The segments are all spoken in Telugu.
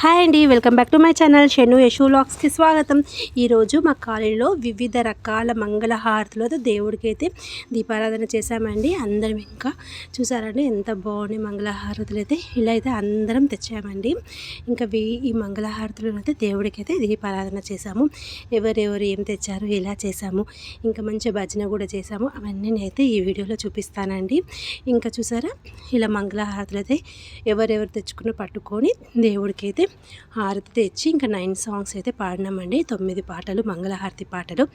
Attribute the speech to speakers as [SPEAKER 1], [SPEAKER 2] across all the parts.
[SPEAKER 1] హాయ్ అండి welcome back to my channel Shenu Yashu లాక్స్కి స్వాగతం. ఈరోజు మా కాలేజీలో వివిధ రకాల మంగళహారతులతో దేవుడికైతే దేవుడికి అయితే దీపారాధన చేశామండి. అందరం ఇంకా చూసారండి ఎంత బాగున్నాయి మంగళహారతులు అయితే. ఇలా అయితే అందరం తెచ్చామండి. ఇంకా ఈ మంగళహారతులను అయితే దేవుడికి అయితే దీపారాధన చేశాము. ఎవరెవరు ఏం తెచ్చారు ఎలా చేశాము ఇంకా మంచి భజన కూడా చేశాము. అవన్నీ నేనైతే ఈ వీడియోలో చూపిస్తానండి. ఇంకా చూసారా ఇలా మంగళహారతులు అయితే ఎవరెవరు తెచ్చుకున్న పట్టుకొని దేవుడికి అయితే హారతి తెచ్చి ఇంకా నైన్ సాంగ్స్ అయితే పాడినామండి. తొమ్మిది పాటలు మంగళహారతి పాటలు.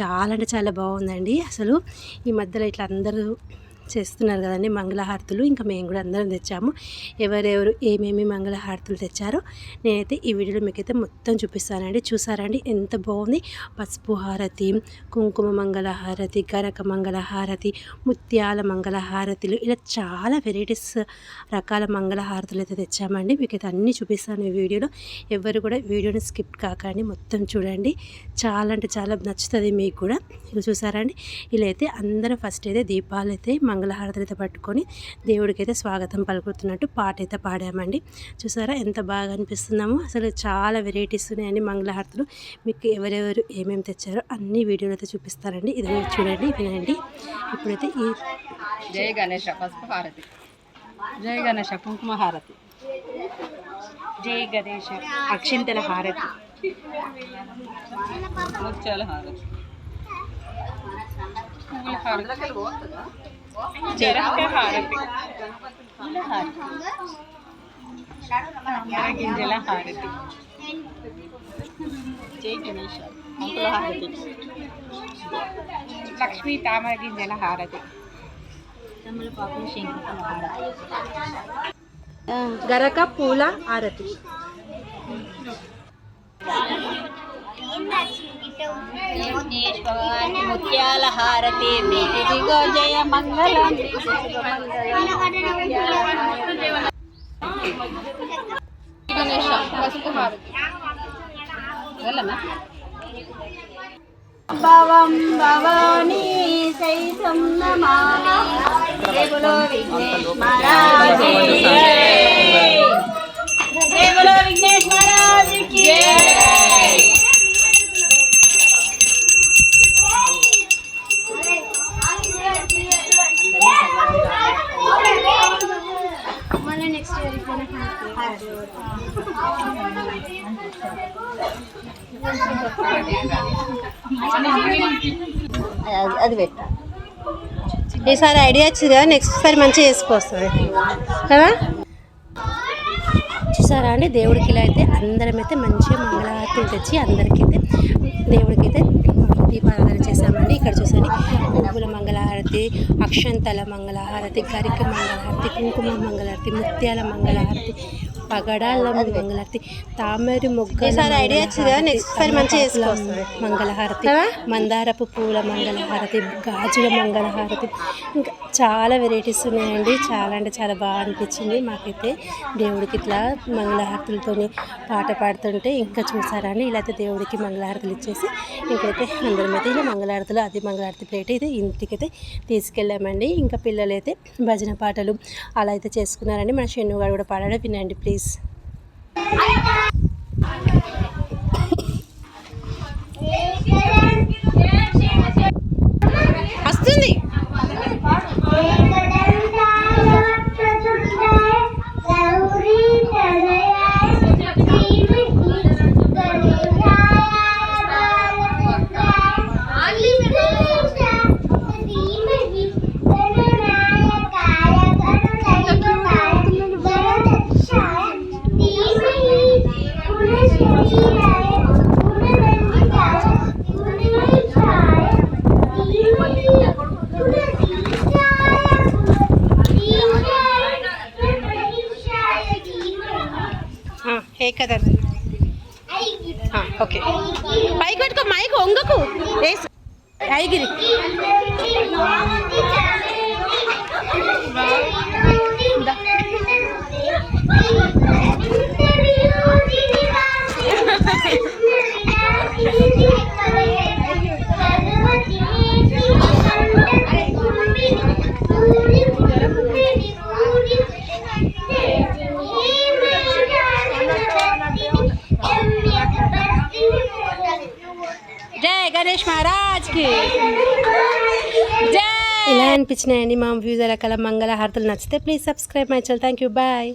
[SPEAKER 1] చాలా అంటే చాలా బాగుందండి. అసలు ఈ మధ్యలో ఇట్లా అందరూ చేస్తున్నారు కదండి మంగళహారతులు. ఇంకా మేము కూడా అందరం తెచ్చాము. ఎవరెవరు ఏమేమి మంగళహారతులు తెచ్చారో నేనైతే ఈ వీడియోలో మీకైతే మొత్తం చూపిస్తానండి. చూసారండి? ఎంత బాగుంది. పసుపు హారతి కుంకుమ మంగళహారతి గరక మంగళహారతి ముత్యాల మంగళహారతులు. ఇలా చాలా వెరైటీస్ రకాల మంగళహారతులు అయితే తెచ్చామండి. మీకైతే అన్నీ చూపిస్తాను ఈ వీడియోలో. ఎవరు కూడా వీడియోని స్కిప్ కాకండి. మొత్తం చూడండి. చాలా అంటే చాలా నచ్చుతుంది మీకు కూడా. ఇక చూసారండి? ఇలా అయితే అందరం ఫస్ట్ అయితే దీపాలు అయితే మంగళహారతులు అయితే పట్టుకొని దేవుడికి అయితే స్వాగతం పలుకుతున్నట్టు పాట అయితే పాడామండి. చూసారా ఎంత బాగా అనిపిస్తున్నామో అసలు చాలా వెరైటీస్ ఉన్నాయండి మంగళహారతులు. మీకు ఎవరెవరు ఏమేమి తెచ్చారో అన్ని వీడియోలు అయితే చూపిస్తారండి ఇది మీరు చూడండి వినండి. ఇప్పుడైతే ఈ
[SPEAKER 2] జై గణేష పసుపు హారతి. జై గణేష కుంకుమ హారతి.
[SPEAKER 1] జై గణేష అక్షింతల హారతి.
[SPEAKER 2] ముత్యాల హారతి. పువ్వుల హారతి
[SPEAKER 1] హారతి
[SPEAKER 2] పూల హారతి తామర గింజల హారతి జై గణేష అంకుల హారతి
[SPEAKER 1] లక్ష్మీ తామర గింజల హారతి గరక పూల హారతి
[SPEAKER 2] విఘ్నేశ్వరానికి ముత్యాల హారతి. ఇదిగో జయ మంగళం. గణేష పసుపు హారతి. వెళ్ళమా భవం భవానీ సైతం నమామి. దేవులో అది పెట్ట.
[SPEAKER 1] ఈసారి ఐడియా వచ్చింది కదా నెక్స్ట్ సారి మంచిగా చేసుకొస్తుంది. కదా? చూసారా అండి? దేవుడికి ఇలా అయితే అందరం అయితే మంచిగా మంగళహారతులు తెచ్చి అందరికీ అయితే దేవుడికి అయితే దీపారాధన చేశామండి. ఇక్కడ చూసండి పువ్వుల మంగళహారతి అక్షంతల మంగళహారతి గరిక మంగళహారతి కుంకుమ మంగళహారతి ముత్యాల మంగళహారతి పగడాల మంగళహారతి తామరి మొగ్గ. మంగళహారతి మందారపు పూల మంగళహారతి గాజుల మంగళహారతి ఇంకా చాలా వెరైటీస్ ఉన్నాయండి. చాలా అంటే చాలా బాగా అనిపించింది. మాకైతే దేవుడికి ఇట్లా మంగళహారతులతో పాట పాడుతుంటే ఇంకా చూసారని ఇలా అయితే దేవుడికి మంగళహారతులు ఇచ్చేసి ఇంకైతే అందరం అయితే ఇలా మంగళహారతులు అది మంగళహారతి ప్లేట్ అయితే ఇంటికైతే తీసుకెళ్ళామండి. ఇంకా పిల్లలైతే భజన పాటలు అలా అయితే చేసుకున్నారండి. మన షెన్ను గారు కూడా పాడాడు. వినండి ప్లీజ్. guys. ఏ కదా ఓకే. పైకి పెట్టుకో మైక్ వంగకు. ఐగిరి.
[SPEAKER 3] Thank you.
[SPEAKER 1] గణేష్ మహారాజ్కి. ఇలా అనిపించినాయండి మా వ్యూస్ వివిధ కల మంగళ హారతలు నచ్చితే please subscribe my channel thank you bye